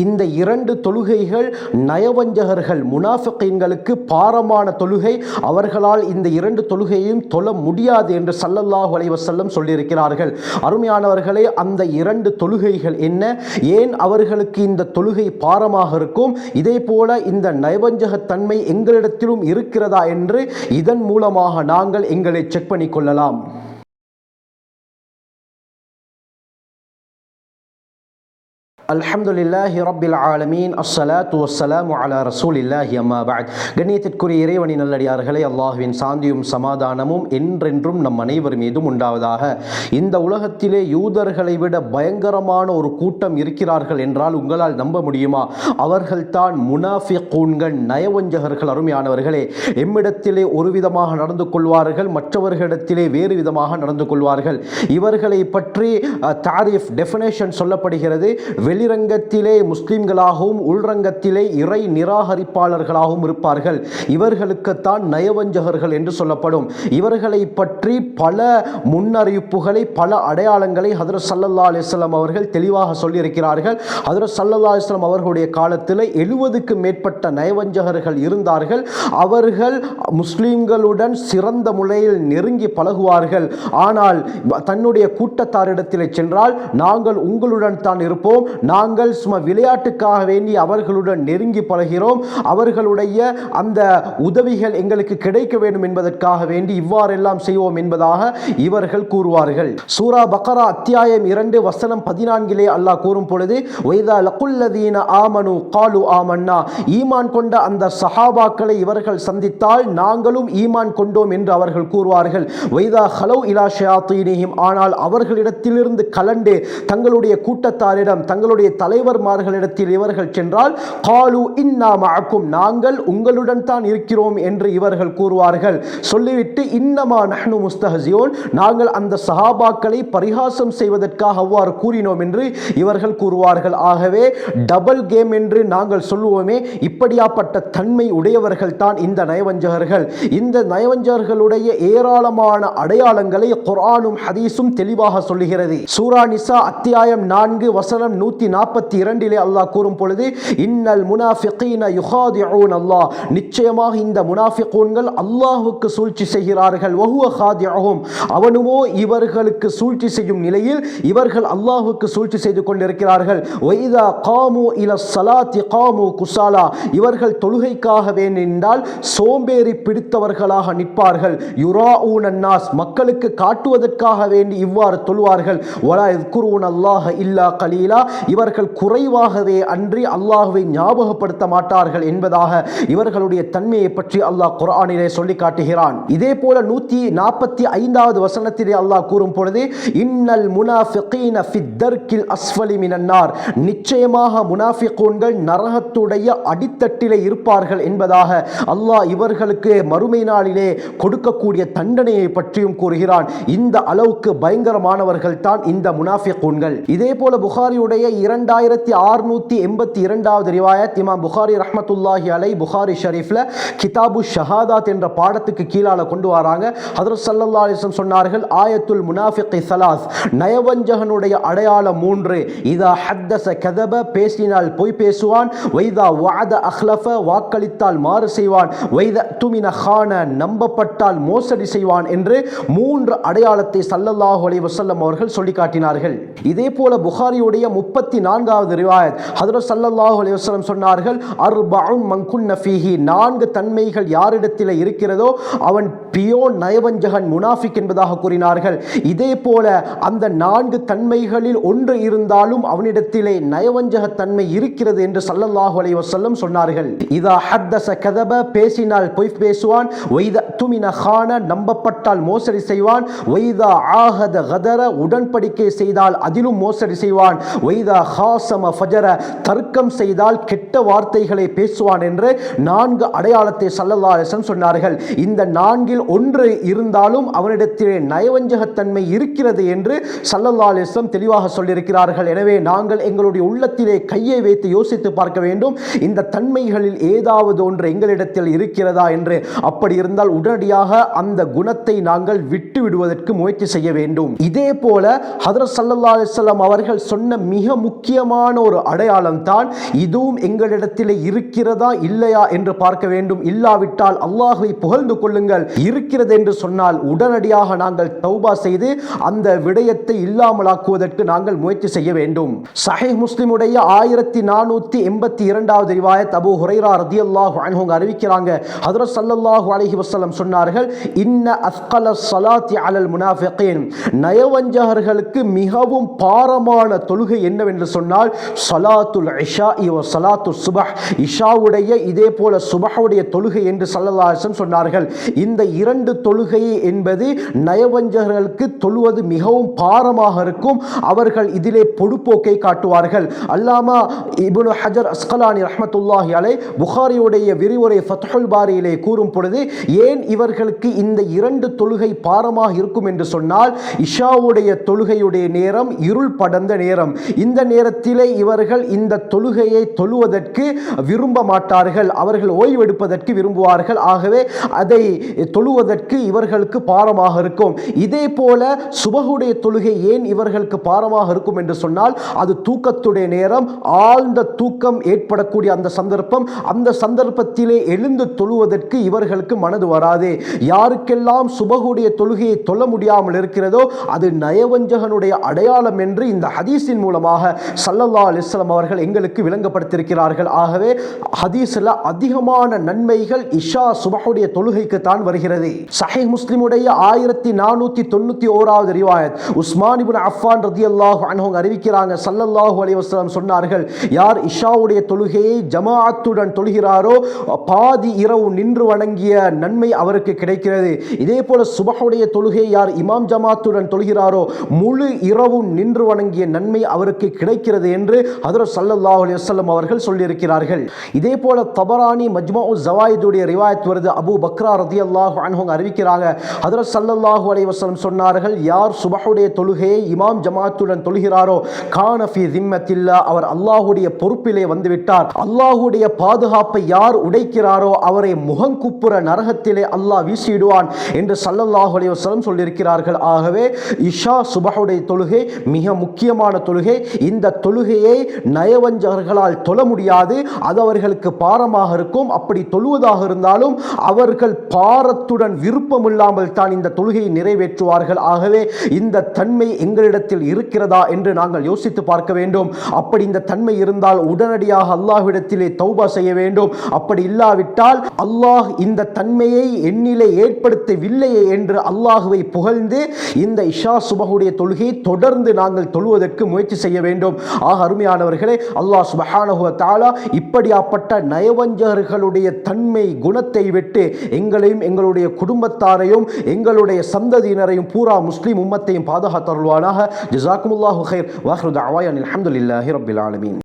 இந்த இரண்டு தொழுகைகள் நயவஞ்சகர்கள் முனாஃபிகீன்களுக்கு பாரமான தொழுகை. அவர்களால் இந்த இரண்டு தொழுகையையும் தொழ முடியாது என்று சல்லல்லாஹு அலைஹி வஸல்லம் சொல்லியிருக்கிறார்கள். அருமையானவர்களே அந்த இரண்டு தொழுகைகள் என்ன? ஏன் அவர்களுக்கு இந்த தொழுகை பாரமாக இருக்கும்? இதே போல இந்த நயவஞ்சகத்தன்மை எங்களிடத்திலும் இருக்கிறதா என்று இதன் மூலமாக நாங்கள் எங்களை செக் பண்ணிக் அல்ஹம்துலில்லாஹி ரப்பில் ஆலமீன். அஸ்ஸலாத்து வஸ்ஸலாமு அலா ரசூலில்லாஹி அம்மா பாட் கண்ணியத்திற்குரிய இறைவனின் நல்லடியார்களே அல்லாஹுவின் சாந்தியும் சமாதானமும் என்றென்றும் நம் அனைவர் மீதும் உண்டாவதாக. இந்த உலகத்திலே யூதர்களை விட பயங்கரமான ஒரு கூட்டம் இருக்கிறார்கள் என்றால் உங்களால் நம்ப முடியுமா? அவர்கள்தான் முனாஃபிகூன்கள் நயவஞ்சகர்கள் அருமையானவர்களே. எம்மிடத்திலே ஒரு விதமாக நடந்து கொள்வார்கள் மற்றவர்களிடத்திலே வேறு விதமாக நடந்து கொள்வார்கள். இவர்களை பற்றி தாரிஃப் டெஃபினேஷன் சொல்லப்படுகிறது. வெளிரங்கத்திலே முஸ்லிம்களாகவும் உள்ரங்கத்திலே இறை நிராகரிப்பாளர்களாகவும் இருப்பார்கள். இவர்களுக்குத்தான் நயவஞ்சகர்கள் என்று சொல்லப்படும். இவர்களை பற்றி பல முன்னறிவிப்புகளை பல அடையாளங்களை ஹதரத் சல்லல்லா அலிஸ்லாம் அவர்கள் தெளிவாக சொல்லியிருக்கிறார்கள். ஹதரத் சல்லல்லா அலிஸ்லாம் அவர்களுடைய காலத்தில் எழுபதுக்கு மேற்பட்ட நயவஞ்சகர்கள் இருந்தார்கள். அவர்கள் முஸ்லிம்களுடன் சிறந்த முறையில் நெருங்கி பழகுவார்கள். ஆனால் தன்னுடைய கூட்டத்தாரிடத்தில் சென்றால் நாங்கள் உங்களுடன் தான் இருப்போம். நாங்கள் சும்மா விளையாட்டுக்காக வேண்டி அவர்களுடன் நெருங்கி பழகிறோம். அவர்களுடைய அந்த உதவிகள் எங்களுக்கு கிடைக்க வேண்டும் என்பதற்காக வேண்டி இவ்வாறெல்லாம் செய்வோம் என்பதாக இவர்கள் கூறுவார்கள். சூரா பக்கரா அத்தியாயம் இரண்டு வசனம் பதினான்கிலே அல்லாஹ் கூறும் பொழுது வைதா லகுல்லதீன ஆமனு காலு ஆமன்னா. ஈமான் கொண்ட அந்த சஹாபாக்களை இவர்கள் சந்தித்தால் நாங்களும் ஈமான் கொண்டோம் என்று அவர்கள் கூறுவார்கள். வைதா ஹலவ் இலா ஷயாத்தீனிஹிம். ஆனால் அவர்களிடத்திலிருந்து கலண்டு தங்களுடைய கூட்டத்தாரிடம் தங்களுடைய அவர்களுடைய தலைவர்மார்களிடத்தில் இவர்கள் சென்றால் காலு இன்னா மஅக்கும் நாங்கள் உங்களுடன் தான் இருக்கிறோம் என்று இவர்கள் கூறுவார்கள். சொல்லிவிட்டு இன்னமா நஹ்னு முஸ்தஹசியோன் நாங்கள் அந்த சஹாபாக்களை பரிகாசம் செய்வதற்காக அவ்வாறு கூறினோம் என்று இவர்கள் கூறுவார்கள். ஆகவே டபுள் கேம் என்று நாங்கள் சொல்லுவோமே இப்படியாப்பட்ட தன்மை உடையவர்கள் தான் இந்த நயவஞ்சகர்கள். இந்த நயவஞ்சகர்களுடைய ஏராளமான அடையாளங்களை குரானும் ஹதீஸும் தெளிவாக சொல்லுகிறது. சூரா நிசா அத்தியாயம் நான்கு வசனம் நூத்தி நாற்பத்தி இரண்டிலே அல்லாஹ் கூறும் பொழுது இன்னல் முனாஃபிகீன யுகாதிஊன் அல்லாஹ். நிச்சயமாக இந்த முனாஃபிகூன்கள் அல்லாஹுக்கு சூழ்ச்சி செய்கிறார்கள். வஹுவ காதியஹும் அவனுமோ இவர்களுக்கு சூழ்ச்சி செய்யும் நிலையில் இவர்கள் அல்லாஹுக்கு சூழ்ச்சி செய்து கொண்டிருக்கிறார்கள். வைதா காமு இல சலாத்தி காமு குசாலா. இவர்கள் தொழுகைக்காக நின்றால் சோம்பேறி பிடித்தவர்களாக நிற்பார்கள். யுரா அன்னாஸ் மக்களுக்கு காட்டுவதற்காக வேண்டி இவ்வாறு தொழுவார்கள். ஒலா எத்குரூன் அல்லாஹ் இல்லா கலீலா. இவர்கள் குறைவாகவே அன்றி அல்லாஹுவை ஞாபகப்படுத்த மாட்டார்கள் என்பதாக இவர்களுடைய தன்மையை பற்றி அல்லாஹ் குரானிலே சொல்லி காட்டுகிறான். இதே போல நூத்தி நாற்பத்தி ஐந்தாவது வசனத்திலே அல்லாஹ் கூறும் பொழுது இன்னல் முனாஃபிகீன ஃபித்தர்கில் அஸ்ஃபலி மினன்னார். நிச்சயமாக முனாஃபிகூன்கள் நரகத்துடைய அடித்தட்டிலே இருப்பார்கள் என்பதாக அல்லாஹ் இவர்களுக்கு மறுமை நாளிலே கொடுக்கக்கூடிய தண்டனையை பற்றியும் கூறுகிறான். இந்த அளவுக்கு பயங்கரமானவர்கள் தான் இந்த முனாஃபிகூன்கள். இதே போல புகாரியுடைய இரண்டாயிரத்தி ஆறுநூத்தி எண்பத்தி இரண்டாவது ரிவாயத் இமாம் புகாரி ரஹமத்துல்லாஹி அலை புகாரி ஷரீஃப்ல கிதாபு ஷஹாதாத் என்ற பாடத்துக்கு கீழால கொண்டு வராங்க. ஹதரத் சல்லா அலிஸ்லம் சொன்னார்கள் ஆயத்துல் முனாஃபிகி சலாஸ் நயவஞ்சகனுடைய அடையாளம் மூன்று. இதா ஹத்தச கதப பேசினால் பொய் பேசுவான். வைதா வாத அஹ்லஃப வாக்களித்தால் மாறு செய்வான். வைத துமின ஹான நம்பப்பட்டால் மோசடி செய்வான் என்று மூன்று அடையாளத்தை சல்லல்லாஹு அலி வசல்லம் அவர்கள் சொல்லி காட்டினார்கள் இதே போல புகாரியுடைய முப்பத்தி நான்காவது ரிவாயத். ஹதரத் சல்லல்லாஹு அலைஹி சொன்னார்கள் அர்பஉன் மங்குன் நஃபீஹி நான்கு தன்மைகள் யாரிடத்தில் இருக்கிறதோ அவன் பியோன் நயவஞ்சகன் முனாஃபிக் என்பதாக கூறினார்கள். இதே போல அந்த நான்கு தன்மைகளில் ஒன்று இருந்தாலும் அவனிடத்திலே நயவஞ்சக தன்மை இருக்கிறது என்று சல்லல்லாஹு அலைஹி சொன்னார்கள். இதா ஹர்தச கதப. பேசினால் பொய் பேசுவான். வைத துமின ஹான. நம்பப்பட்டால் மோசடி செய்வான். வைதா ஆஹத கதர. உடன்படிக்கை செய்தால் அதிலும் மோசடி செய்வான். வைதா ஹாசம ஃபஜர தர்க்கம் செய்தால் கெட்ட வார்த்தைகளை பேசுவான் என்று நான்கு அடையாளத்தை சல்லல்லா சொன்னார்கள். இந்த நான்கில் ஒன்று இருந்தாலும் அவனிடத்திலே நயவஞ்சகத்தன்மை இருக்கிறது என்று சல்லல்லா அலிஸ்லம் தெளிவாக சொல்லியிருக்கிறார்கள். எனவே நாங்கள் எங்களுடைய உள்ளத்திலே கையை வைத்து யோசித்து பார்க்க வேண்டும். இந்த தன்மைகளில் ஏதாவது ஒன்று எங்களிடத்தில் இருக்கிறதா என்று. அப்படி இருந்தால் உடனடியாக அந்த குணத்தை நாங்கள் விட்டு விடுவதற்கு முயற்சி செய்ய வேண்டும். இதே போல ஹதரத் சல்லல்லா அலிஸ்லாம் அவர்கள் சொன்ன மிக முக்கியமான ஒரு அடையாளம் தான் இதுவும் எங்களிடத்தில் இருக்கிறதா இல்லையா என்று பார்க்க வேண்டும். இல்லாவிட்டால் அல்லாஹை புகழ்ந்து கொள்ளுங்கள். இருக்கிறது என்று சொன்னால் உடனடியாக நாங்கள் தௌபா செய்து அந்த விடயத்தை இல்லாமலாக்குவதற்கு நாங்கள் முயற்சி செய்ய வேண்டும். சஹை முஸ்லிமுடைய ஆயிரத்தி நானூத்தி எண்பத்தி இரண்டாவது ரிவாயத் அபு ஹுரைரா ரதி அல்லாஹ் அன்ஹுங்க அறிவிக்கிறாங்க. ஹதரத் சல்லல்லாஹு அலஹி வஸல்லம் சொன்னார்கள் இன்ன அஸ்கல சலாத்தி அலல் முனாஃபிகீன். நயவஞ்சகர்களுக்கு மிகவும் பாரமான தொழுகை என்னவென்று என்று சொன்னால் சலாத்துல் இஷா இவ சலாத்து சுபஹ். இஷாவுடைய இதே போல சுபஹுடைய தொழுகை என்று சல்லல்லாசன் சொன்னார்கள். இந்த இரண்டு தொழுகை என்பது நயவஞ்சகர்களுக்கு தொழுவது மிகவும் பாரமாக இருக்கும். அவர்கள் இதிலே பொடுப்போக்கை காட்டுவார்கள். அல்லாமா இபுனு ஹஜர் அஸ்கலானி ரஹமத்துல்லாஹி அலை புகாரியுடைய விரிவுரை ஃபத்ஹுல் பாரியிலே கூறும் பொழுது ஏன் இவர்களுக்கு இந்த இரண்டு தொழுகை பாரமாக இருக்கும் என்று சொன்னால் இஷாவுடைய தொழுகையுடைய நேரம் இருள் படர்ந்த நேரம். இந்த நேரத்திலே இவர்கள் இந்த தொழுகையை தொழுவதற்கு விரும்ப மாட்டார்கள் அவர்கள் ஓய்வெடுப்பதற்கு விரும்புவார்கள். ஆகவே அதை தொழுவதற்கு இவர்களுக்கு பாரமாக இருக்கும். இதே போல சுபகுடைய தொழுகை ஏன் இவர்களுக்கு பாரமாக இருக்கும் என்று சொன்னால் அது தூக்கத்துடைய நேரம் ஆழ்ந்த தூக்கம் ஏற்படக்கூடிய அந்த சந்தர்ப்பம். அந்த சந்தர்ப்பத்திலே எழுந்து தொழுவதற்கு இவர்களுக்கு மனது வராது. யாருக்கெல்லாம் சுபகுடைய தொழுகையை தொழ முடியாமல் இருக்கிறதோ அது நயவஞ்சகனுடைய அடையாளம் என்று இந்த ஹதீஸின் மூலமாக சல்லல்லா அலிஸ்லாம் அவர்கள் எங்களுக்கு விளங்கப்படுத்தியிருக்கிறார்கள். ஆகவே ஹதீஸில் அதிகமான நன்மைகள் இஷா சுபஹுடைய தொழுகைக்கு தான் வருகிறது. சஹை முஸ்லிமுடைய ஆயிரத்தி நானூற்றி தொண்ணூற்றி ஓராவது ரிவாயத். உஸ்மான் அஃபான் ரதி அல்லாஹு அன்ஹுங்க அறிவிக்கிறாங்க சல்லல்லாஹு அலி வஸ்லாம் சொன்னார்கள் யார் இஷாவுடைய தொழுகையை ஜமாஅத்துடன் தொழுகிறாரோ பாதி இரவு நின்று வணங்கிய நன்மை அவருக்கு கிடைக்கிறது. இதே போல சுபஹுடைய தொழுகை யார் இமாம் ஜமாத்துடன் தொழுகிறாரோ முழு இரவும் நின்று வணங்கிய நன்மை அவருக்கு கிடைக்கிறது என்று ஹதரத் சல்லல்லா அலி வல்லம் அவர்கள் சொல்லியிருக்கிறார்கள். இதே போல தபரானி மஜ்மா ஜவாயிதுடைய ரிவாயத் வருது. அபு பக்ரா ரதியல்லாஹு அன்ஹுங்க அறிவிக்கிறாங்க. ஹதரத் சல்லல்லாஹு அலி வஸல்லம் சொன்னார்கள் யார் சுபஹுடைய தொழுகையை இமாம் ஜமாத்துடன் தொழுகிறாரோ கானஃபி திம்மத்தில்லா அவர் அல்லாஹுடைய பொறுப்பிலே வந்துவிட்டார். அல்லாஹுடைய பாதுகாப்பை யார் உடைக்கிறாரோ அவரை முகங்குப்புற நரகத்திலே அல்லாஹ் வீசிடுவான் என்று சல்லல்லாஹு அலி வஸல்லம் சொல்லியிருக்கிறார்கள். ஆகவே இஷா சுபஹுடைய தொழுகை மிக முக்கியமான தொழுகை. இந்த தொழுகையை நயவஞ்சகர்களால் தொழ முடியாது. அது அவர்களுக்கு பாரமாக இருக்கும். அப்படி தொழுவதாக இருந்தாலும் அவர்கள் பாரத்துடன் விருப்பம் இல்லாமல் தான் இந்த தொழுகையை நிறைவேற்றுவார்கள். ஆகவே இந்த தன்மை எங்களிடத்தில் இருக்கிறதா என்று நாங்கள் யோசித்து பார்க்க வேண்டும். அப்படி இந்த தன்மை இருந்தால் உடனடியாக அல்லாஹ்விடத்திலே தௌபா செய்ய வேண்டும். அப்படி இல்லாவிட்டால் அல்லாஹ் இந்த தன்மையை எண்ணிலே ஏற்படுத்தவில்லையே என்று அல்லாஹுவை புகழ்ந்து இந்த இஷா சுபகுடைய தொழுகையை தொடர்ந்து நாங்கள் தொழுவதற்கு முயற்சி செய்ய வேண்டும். ஆக அருமையானவர்களே அல்லாஹ் சுபஹானஹு தாலா இப்படியாப்பட்ட நயவஞ்சகர்களுடைய தன்மை குணத்தை விட்டு எங்களையும் எங்களுடைய குடும்பத்தாரையும் எங்களுடைய சந்ததியினரையும் பூரா முஸ்லீம் உம்மத்தையும் பாதுகாத்தருள்வானாக ஜிசாக்குமுல்லாஹு ஹைர் வாஹ்ரு தாவாய் அனில் அஹமதுல்லாஹி ரபில் ஆலமீன்.